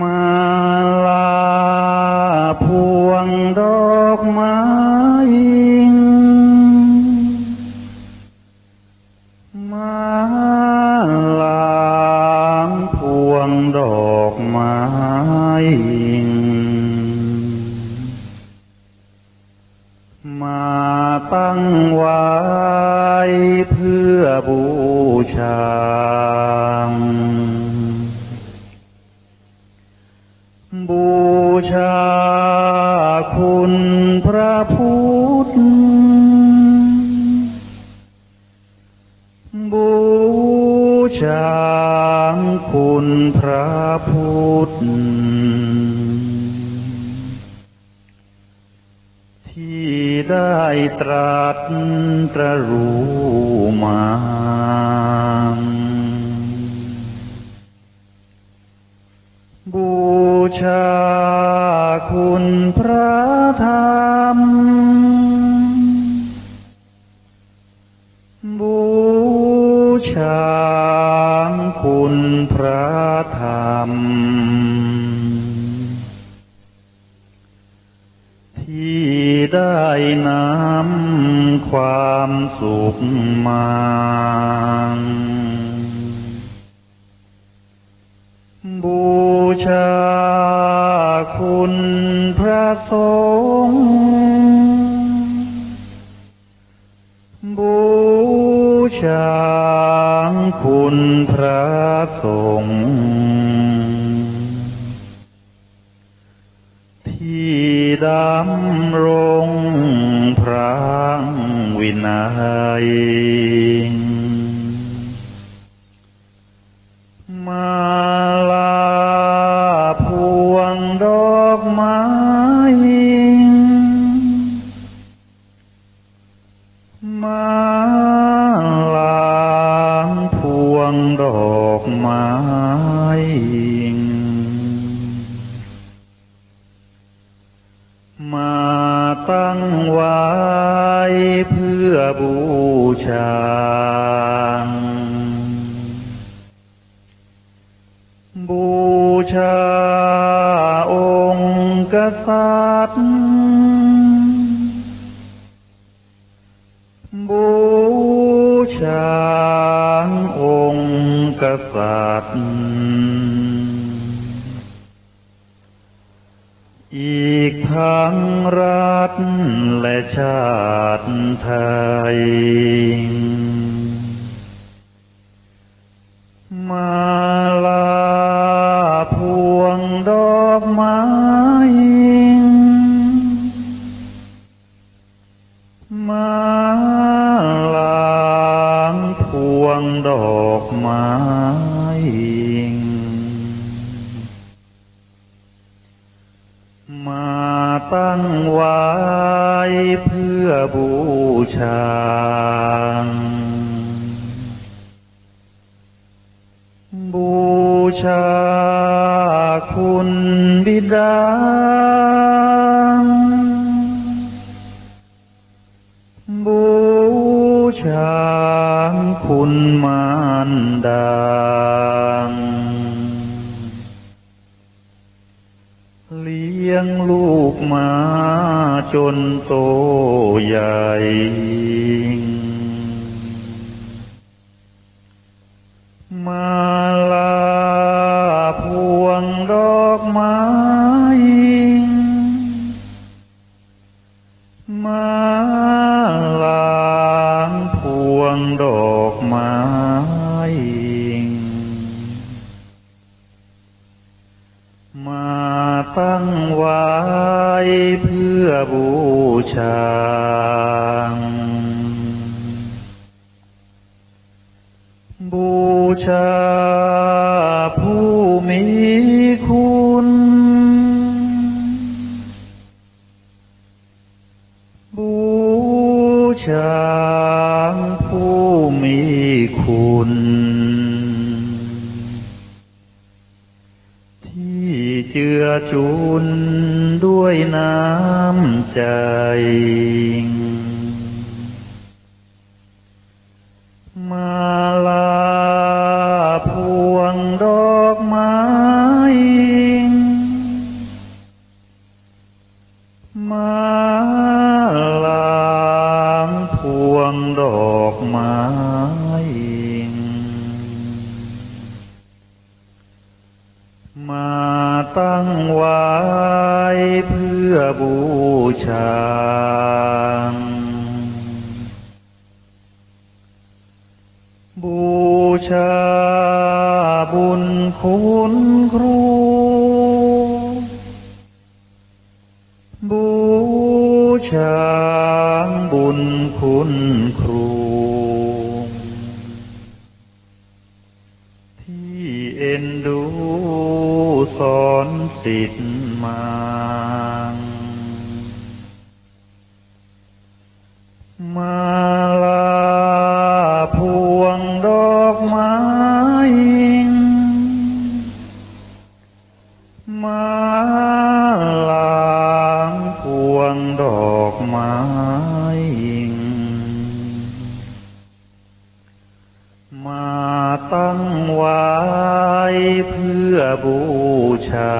มาลาพวงดอกไม้มาลางพวงดอกไม้มาตั้งไว้เพื่อบูชา บูชาคุณพระพุทธ บูชาคุณพระพุทธ ที่ได้ตรัสตรรู้มา บูชาคุณพระธรรม ที่ได้นำความสุขมา บูชาคุณพระสงฆ์ ชางคุณพระสงฆ์ที่ดำรงพระวินัยมาล งดอกไม้มาตั้งไว้เพื่อบูชา บูชาองค์กษัตริย์ บูชา ทั้งรัฐและชาติไทย มาลา ตั้งไว้เพื่อบูชา บูชาคุณบิดา บูชาคุณ จนโตใหญ่ มาลาพวงดอกไม้มาลา ตั้งไว้เพื่อบูชา บูชาผู้มีคุณ บูชา จือจุนด้วยน้ำใจ มาลาพวงดอกไม้มาลาพวงดอกไม้ มาตั้งไว้เพื่อบูชา บูชาบุญคุณครู บูชาบุญคุณครูที่เอ็นดู สอนสิทธิ์มามาลา ตั้งไว้เพื่อบูชา